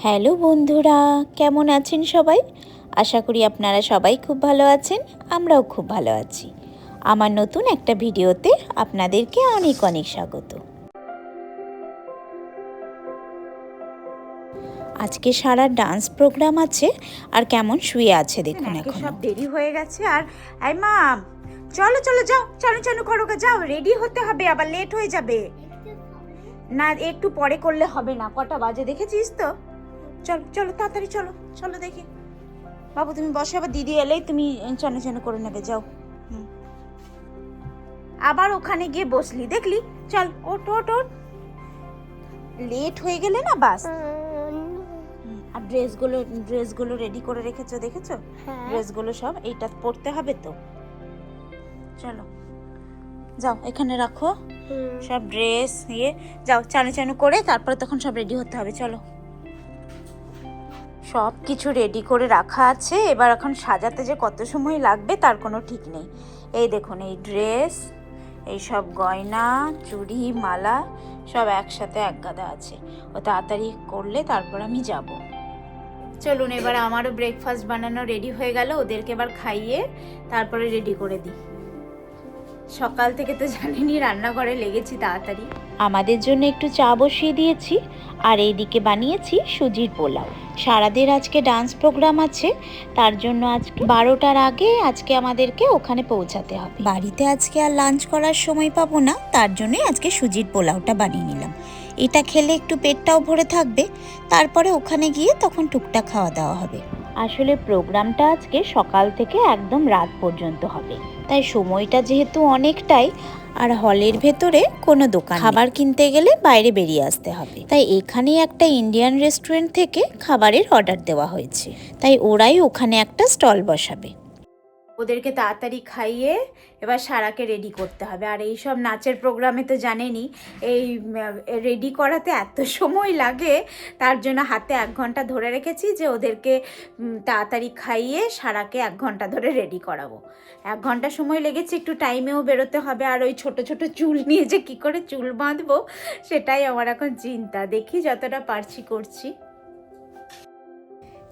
Hello বন্ধুরা কেমন আছেন সবাই? আশা করি আপনারা সবাই খুব ভালো আছেন আমরাও খুব ভালো আছি। আমার নতুন একটা ভিডিওতে আপনাদেরকে অনেক অনেক স্বাগত। আজকে সারা ডান্স প্রোগ্রাম আছে আর কেমন শুয়ে আছে দেখুন এখন। সব দেরি হয়ে গেছে আর এই মা চলো চলো যাও চলো চলো করো যাও রেডি হতে হবে আবার লেট হয়ে যাবে। না একটু পরে করলে হবে না কটা বাজে দেখেছিস তো? চলো চলো তাড়াতাড়ি চলো চলো দেখি। বাবু তুমি বসে আবার দিদি এলেই তুমি চনে চনে করে নেবে যাও। আবার ওখানে গিয়ে বসলি দেখলি? চল ওট ওট ওট লেট হয়ে গেলে না বাস? আর ড্রেসগুলো ড্রেসগুলো রেডি করে রেখেছো দেখেছ? ড্রেসগুলো সব এইটা পরতে হবে তো। চলো যাও এখানে রাখো। সব ড্রেস ইয়ে যাও চানু চানু করে তারপরে তখন সব রেডি হতে হবে চলো। সব কিছু রেডি করে রাখা আছে। এবার এখন সাজাতে যে কত সময় লাগবে তার কোনো ঠিক নেই। এই দেখুন, এই ড্রেস এই সব গয়না, চুড়ি, মালা, সব একসাথে এক গাদা আছে। ও তাড়াতাড়ি করলে তারপর আমি যাব। চলুন, এবার আমারও ব্রেকফাস্ট বানানো রেডি হয়ে গেল। ওদেরকে এবার খাইয়ে তারপরে রেডি করে দিই। সকাল থেকে তো জানেনই রান্নাঘরে লেগেছি তাড়াতাড়ি। আমাদের জন্য একটু চা বসিয়ে দিয়েছি আর এইদিকে বানিয়েছি সুজির পোলাও। সারাদের আজকে ডান্স প্রোগ্রাম আছে তার জন্য আজকে বারোটার আগে আজকে আমাদেরকে ওখানে পৌঁছাতে হবে। বাড়িতে আজকে আর লাঞ্চ করার সময় পাবো না তার জন্যই আজকে সুজির পোলাওটা বানিয়ে নিলাম। এটা খেলে একটু পেটটাও ভরে থাকবে তারপরে ওখানে গিয়ে তখন টুকটাক খাওয়া দাওয়া হবে। আসলে প্রোগ্রামটা আজকে সকাল থেকে একদম রাত পর্যন্ত হবে। তাই সময়টা যেহেতু অনেকটাই আর হলের ভেতরে কোনো দোকান খাবার কিনতে গেলে বাইরে বেরিয়ে আসতে হবে। তাই এখানে একটা ইন্ডিয়ান রেস্টুরেন্ট থেকে খাবারের অর্ডার দেওয়া হয়েছে। তাই ওরাই ওখানে একটা স্টল বসাবে। ওদেরকে তাড়াতাড়ি খাইয়ে এবার সারাকে রেডি করতে হবে। আর এই সব নাচের প্রোগ্রামে তো জানেনই, এই রেডি করাতে এত সময় লাগে, তার জন্য হাতে এক ঘণ্টা ধরে রেখেছি যে ওদেরকে তাড়াতাড়ি খাইয়ে সারাকে এক ঘণ্টা ধরে রেডি করাবো। এক ঘণ্টা সময় লেগেছে, একটু টাইমেও বেরোতে হবে, আর ওই ছোট ছোট চুল নিয়ে যে কী করে চুল বাঁধবো, সেটাই আমার এখন চিন্তা। দেখি যতটা পারছি করছি।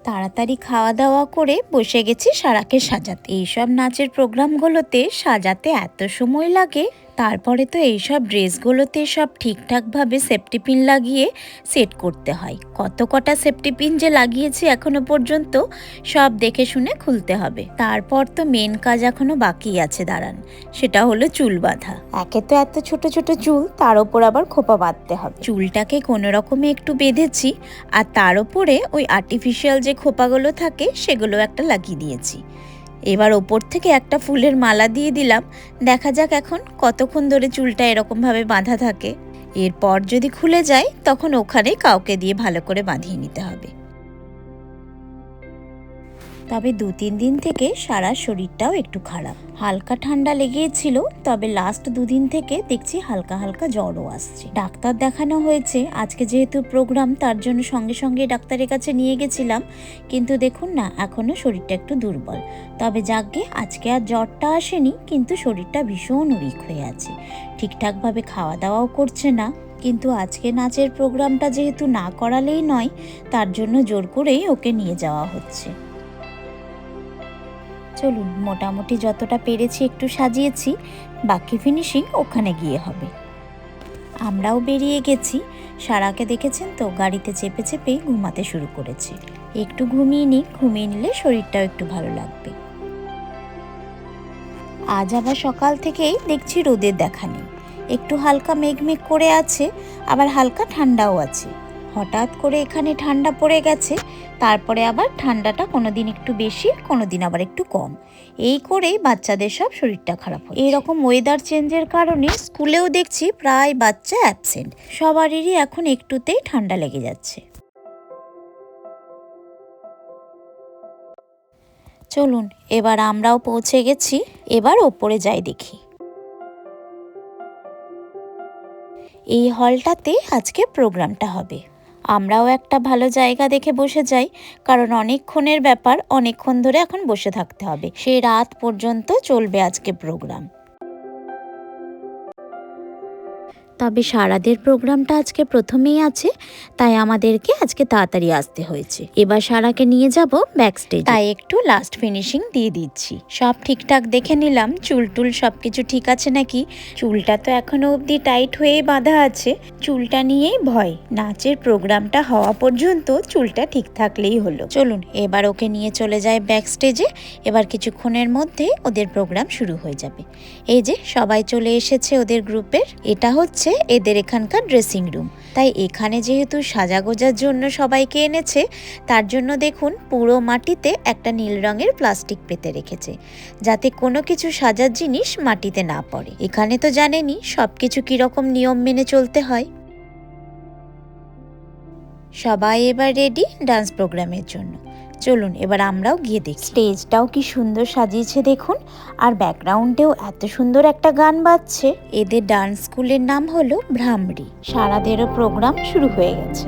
তাড়াতাড়ি খাওয়া দাওয়া করে বসে গেছি সারাকে সাজাতে। এইসব নাচের প্রোগ্রামগুলোতে সাজাতে এত সময় লাগে। তারপরে তো এইসব ড্রেসগুলোতে সব ঠিকঠাকভাবে সেফটি পিন লাগিয়ে সেট করতে হয়। কত কটা সেফটি পিন যে লাগিয়েছি এখনও পর্যন্ত সব দেখে শুনে খুলতে হবে। তারপর তো মেন কাজ এখনও বাকি আছে দাঁড়ান সেটা হলো চুল বাঁধা। একে তো এত ছোট ছোট চুল তার ওপর আবার খোপা বাঁধতে হবে। চুলটাকে কোনো রকমে একটু বেঁধেছি আর তার উপরে ওই আর্টিফিশিয়াল যে খোপাগুলো থাকে সেগুলো একটা লাগিয়ে দিয়েছি। এবার ওপর থেকে একটা ফুলের মালা দিয়ে দিলাম। দেখা যাক এখন কতক্ষণ ধরে চুলটা এরকমভাবে বাঁধা থাকে। এরপর যদি খুলে যায়, তখন ওখানে কাউকে দিয়ে ভালো করে বাঁধিয়ে নিতে হবে। তবে দু তিন দিন থেকে সারা শরীরটাও একটু খারাপ। হালকা ঠান্ডা লেগেছিল, তবে লাস্ট দুদিন থেকে দেখছি হালকা হালকা জ্বরও আসছে। ডাক্তার দেখানো হয়েছে, আজকে যেহেতু প্রোগ্রাম তার জন্য সঙ্গে সঙ্গে ডাক্তারের কাছে নিয়ে গেছিলাম। কিন্তু দেখুন না, এখনও শরীরটা একটু দুর্বল। তবে যাকগে, আজকে আর জ্বরটা আসেনি, কিন্তু শরীরটা ভীষণ উইক হয়ে আছে। ঠিকঠাকভাবে খাওয়া দাওয়াও করছে না, কিন্তু আজকে নাচের প্রোগ্রামটা যেহেতু না করালেই নয়, তার জন্য জোর করেই ওকে নিয়ে যাওয়া হচ্ছে। চলুন, মোটামুটি যতটা পেরেছি একটু সাজিয়েছি, বাকি ফিনিশিং ওখানে গিয়ে হবে। আমরাও বেরিয়ে গেছি। সারাকে দেখেছেন তো, গাড়িতে চেপে চেপেই ঘুমাতে শুরু করেছে। একটু ঘুমিয়ে নিই ঘুমিয়ে নিলে শরীরটাও একটু ভালো লাগবে। আজ আবার সকাল থেকেই দেখছি রোদের দেখা নেই। একটু হালকা মেঘমেঘ করে আছে, আবার হালকা ঠান্ডাও আছে। হঠাৎ করে এখানে ঠান্ডা পড়ে গেছে, তারপরে আবার ঠান্ডাটা কোনো দিন একটু বেশি কোনো দিন আবার একটু কম। এই করেই বাচ্চাদের সব শরীরটা খারাপ হয় এইরকম ওয়েদার চেঞ্জের কারণে স্কুলেও দেখছি প্রায় বাচ্চা অ্যাবসেন্ট সবারই এখন একটুতেই ঠান্ডা লেগে যাচ্ছে। চলুন, এবার আমরাও পৌঁছে গেছি। এবার ওপরে যাই দেখি। এই হলটাতে আজকে প্রোগ্রামটা হবে। আমরাও একটা ভালো জায়গা দেখে বসে যাই, কারণ অনেকক্ষণের ব্যাপার অনেকক্ষণ ধরে এখন বসে থাকতে হবে। সেই রাত পর্যন্ত চলবে আজকে প্রোগ্রাম তবে সারাদের প্রোগ্রামটা আজকে প্রথমেই আছে, তাই আমাদেরকে আজকে তাড়াতাড়ি আসতে হয়েছে। এবার সারাকে নিয়ে যাব ব্যাক স্টেজ তাই একটু লাস্ট ফিনিশিং দিয়ে দিচ্ছি। সব ঠিকঠাক দেখে নিলাম, চুল টুল সব কিছু ঠিক আছে নাকি? চুলটা তো এখনও অবধি টাইট হয়ে বাঁধা আছে। চুলটা নিয়েই ভয়। নাচের প্রোগ্রামটা হওয়া পর্যন্ত চুলটা ঠিক থাকলেই হলো। চলুন, এবার ওকে নিয়ে চলে যায় ব্যাক স্টেজে এবার কিছুক্ষণের মধ্যে ওদের প্রোগ্রাম শুরু হয়ে যাবে। এই যে, সবাই চলে এসেছে ওদের গ্রুপের এটা হচ্ছে এদের এখানকার ড্রেসিং রুম তাই এখানে যেহেতু সাজাগোজার জন্য সবাইকে এনেছে, তার জন্য দেখুন পুরো মাটিতে একটা নীল রঙের প্লাস্টিক পেতে রেখেছে, যাতে কোনো কিছু সাজার জিনিস মাটিতে না পড়ে। এখানে তো জানেনই সব কিছু কীরকম নিয়ম মেনে চলতে হয়। সবাই এবার রেডি ডান্স প্রোগ্রামের জন্য। চলুন, এবার আমরাও গিয়ে দেখি। স্টেজটাও কি সুন্দর সাজিয়েছে দেখুন, আর ব্যাকগ্রাউন্ডেও এত সুন্দর একটা গান বাজছে। এদের ডান্স স্কুলের নাম হলো ভ্রামরি। সারাদেরও প্রোগ্রাম শুরু হয়ে গেছে।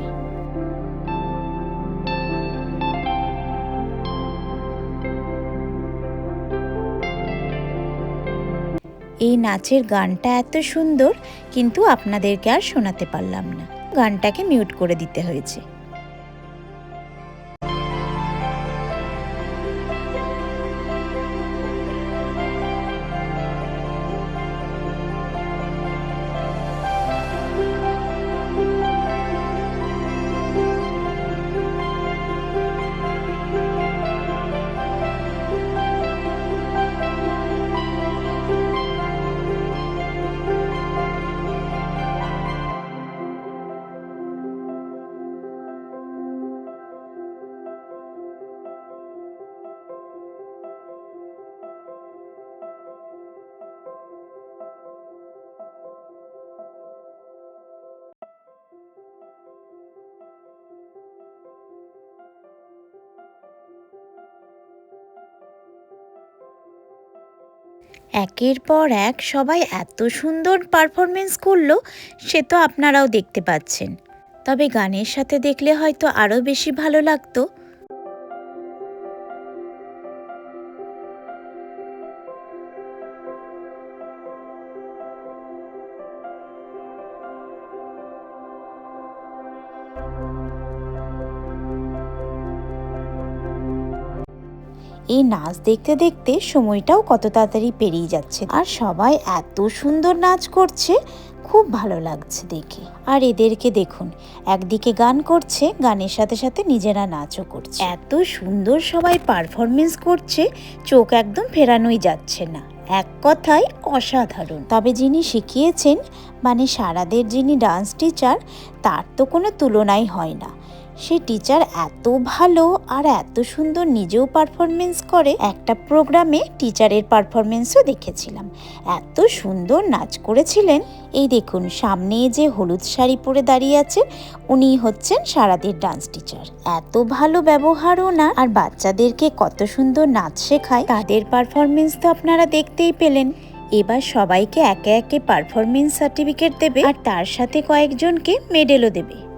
এই নাচের গানটা এত সুন্দর, কিন্তু আপনাদেরকে আর শোনাতে পারলাম না। গানটাকে মিউট করে দিতে হয়েছে। একের পর এক সবাই এত সুন্দর পারফরমেন্স করল, সে তো আপনারাও দেখতে পাচ্ছেন। তবে গানের সাথে দেখলে হয়তো আরও বেশি ভালো লাগতো। এই নাচ দেখতে দেখতে সময়টাও কত তাড়াতাড়ি পেরিয়ে যাচ্ছে। আর সবাই এত সুন্দর নাচ করছে, খুব ভালো লাগছে দেখে। আর এদেরকে দেখুন, একদিকে গান করছে, গানের সাথে সাথে নিজেরা নাচও করছে। এত সুন্দর সবাই পারফরমেন্স করছে, চোখ একদম ফেরানোই যাচ্ছে না। এক কথায় অসাধারণ। তবে যিনি শিখিয়েছেন মানে সারাদের যিনি ডান্স টিচার তার তো কোনো তুলনাই হয় না। সে টিচার এত ভালো আর এত সুন্দর নিজেও পারফরমেন্স করে। একটা প্রোগ্রামে টিচারের পারফরমেন্সও দেখেছিলাম। এত সুন্দর নাচ করেছিলেন। এই দেখুন, সামনে যে হলুদ শাড়ি পরে দাঁড়িয়ে আছে উনি হচ্ছেন সারাদের ডান্স টিচার এত ভালো ব্যবহার ওনার আর বাচ্চাদেরকে কত সুন্দর নাচ শেখায়। তাদের পারফরমেন্স তো আপনারা দেখতেই পেলেন। এবার সবাইকে একে একে পারফরমেন্স সার্টিফিকেট দেবে, আর তার সাথে কয়েকজনকে মেডেলও দেবে।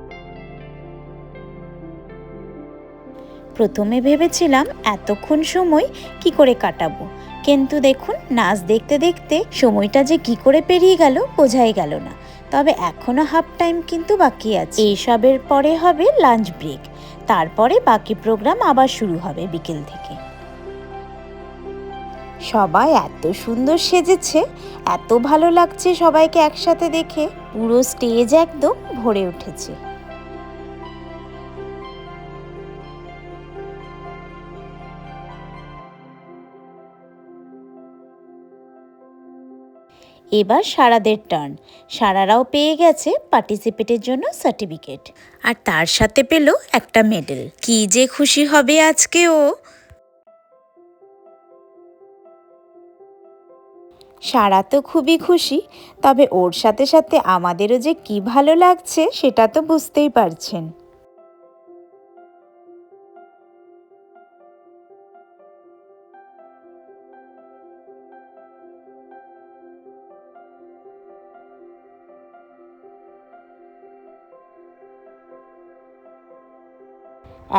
প্রথমে ভেবেছিলাম, এতক্ষণ সময় কি করে কাটাবো? কিন্তু দেখুন, নাচ দেখতে দেখতে সময়টা যে কি করে পেরিয়ে গেল, বোঝাই গেল না। তবে এখনও হাফ টাইম কিন্তু বাকি আছে। এইসবের পরে হবে লাঞ্চ ব্রেক। তারপরে বাকি প্রোগ্রাম আবার শুরু হবে বিকেল থেকে। সবাই এত সুন্দর সেজেছে, এত ভালো লাগছে সবাইকে একসাথে দেখে। পুরো স্টেজ একদম ভরে উঠেছে। এবার সারাদের টার্ন। সারারাও পেয়ে গেছে পার্টিসিপেটের জন্য সার্টিফিকেট। আর তার সাথে পেল একটা মেডেল। কি যে খুশি হবে আজকে ও। সারা তো খুবই খুশি, তবে ওর সাথে সাথে আমাদেরও যে কি ভালো লাগছে সেটা তো বুঝতেই পারছেন।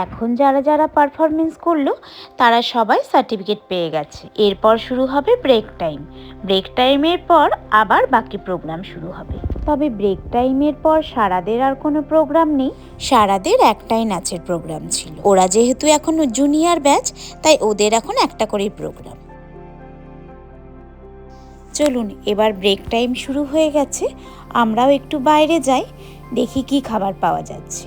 এখন যারা যারা পারফরমেন্স করল, তারা সবাই সার্টিফিকেট পেয়ে গেছে। এরপর শুরু হবে ব্রেক টাইম ব্রেক টাইমের পর আবার বাকি প্রোগ্রাম শুরু হবে। তবে ব্রেক টাইমের পর সারাদের আর কোনো প্রোগ্রাম নেই। সারাদের একটাই নাচের প্রোগ্রাম ছিল। ওরা যেহেতু এখন জুনিয়র ব্যাচ তাই ওদের এখন একটা করেই প্রোগ্রাম চলুন, এবার ব্রেক টাইম শুরু হয়ে গেছে। আমরাও একটু বাইরে যাই, দেখি কি খাবার পাওয়া যাচ্ছে।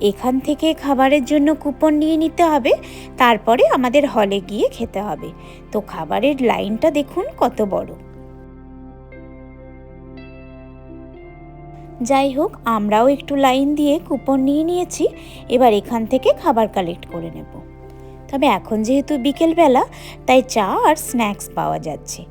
এখান থেকে খাবারের জন্য কুপন নিয়ে নিতে হবে। তারপরে আমাদের হলে গিয়ে খেতে হবে। তো খাবারের লাইনটা দেখুন কত বড়। যাই হোক, আমরাও একটু লাইন দিয়ে কুপন নিয়ে নিয়েছি। এবার এখান থেকে খাবার কালেক্ট করে নেব। তবে এখন যেহেতু বিকেলবেলা, তাই চা আর স্ন্যাক্স পাওয়া যাচ্ছে।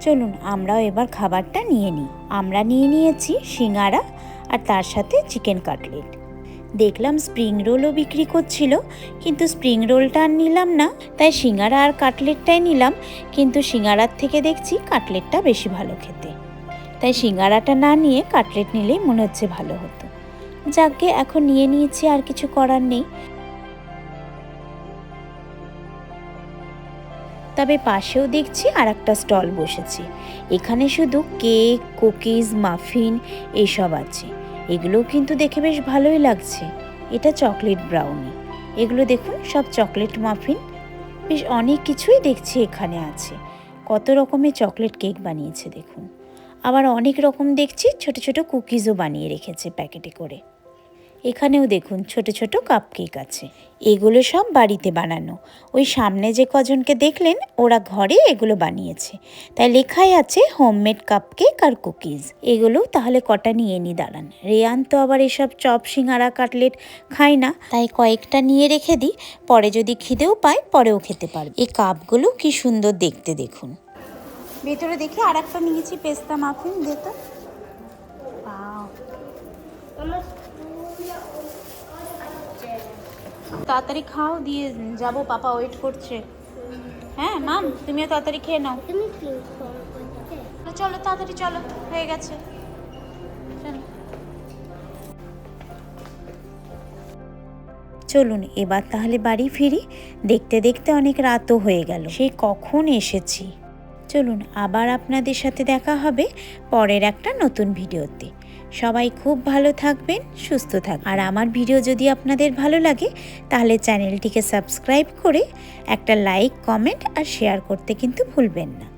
চলুন আমরাও এবার খাবারটা নিয়ে নিই। আমরা নিয়ে নিয়েছি সিঙ্গারা আর তার সাথে চিকেন কাটলেট। দেখলাম স্প্রিং রোলও বিক্রি করছিল, কিন্তু স্প্রিং রোলটা আর নিলাম না, তাই সিঙ্গারা আর কাটলেটটাই নিলাম, কিন্তু সিঙ্গারার থেকে দেখছি কাটলেটটা বেশি ভালো খেতে। তাই সিঙ্গারাটা না নিয়ে কাটলেট নিলেই মনে হচ্ছে ভালো হতো। যাকে এখন নিয়ে নিয়েছি আর কিছু করার নেই। তবে পাশেও দেখছি আর একটা স্টল বসেছে। এখানে শুধু কেক, কুকিজ, মাফিন এইসব আছে। এগুলোও কিন্তু দেখে বেশ ভালোই লাগছে। এটা চকলেট ব্রাউনি। এগুলো দেখুন, সব চকলেট মাফিন। বেশ অনেক কিছুই দেখছি এখানে আছে। কত রকমের চকলেট কেক বানিয়েছে দেখুন। আবার অনেক রকম দেখছি, ছোট ছোট কুকিজও বানিয়ে রেখেছে প্যাকেটে করে। এখানেও দেখুন ছোট ছোট কাপ কেক আছে। এগুলো সব বাড়িতে বানানো। ওই সামনে যে কজনকে দেখলেন, ওরা ঘরে এগুলো বানিয়েছে। তাই লেখাই আছে হোমমেড কাপ কেক আর কুকিজ এগুলো তাহলে কটা নিয়ে নি দাঁড়ান। রেয়ান তো আবার এসব চপ, সিঙ্গারা, কাটলেট খায় না। তাই কয়েকটা নিয়ে রেখে দিই। পরে যদি খিদেও পায়, পরেও খেতে পারবে। এই কাপগুলো কি সুন্দর দেখতে দেখুন। ভেতরে দেখি আর একটা নিয়েছি, পেস্তা মাফিন দে তো Wow. তাড়াতাড়ি খাও দিয়ে যাব পাপা ওয়েট করছে। হ্যাঁ মাম তুমিও তাড়াতাড়ি খেয়ে নাও। চলো তাড়াতাড়ি চলো হয়ে গেছে। চলো। চলুন এবার তাহলে বাড়ি ফিরি। দেখতে দেখতে অনেক রাতও হয়ে গেল। সেই কখন এসেছি? চলুন আবার আপনাদের সাথে দেখা হবে পরের একটা নতুন ভিডিওতে। সবাই খুব ভালো থাকবেন, সুস্থ থাকবেন। আর আমার ভিডিও যদি আপনাদের ভালো লাগে, তাহলে চ্যানেলটিকে সাবস্ক্রাইব করে একটা লাইক, কমেন্ট আর শেয়ার করতে কিন্তু ভুলবেন না।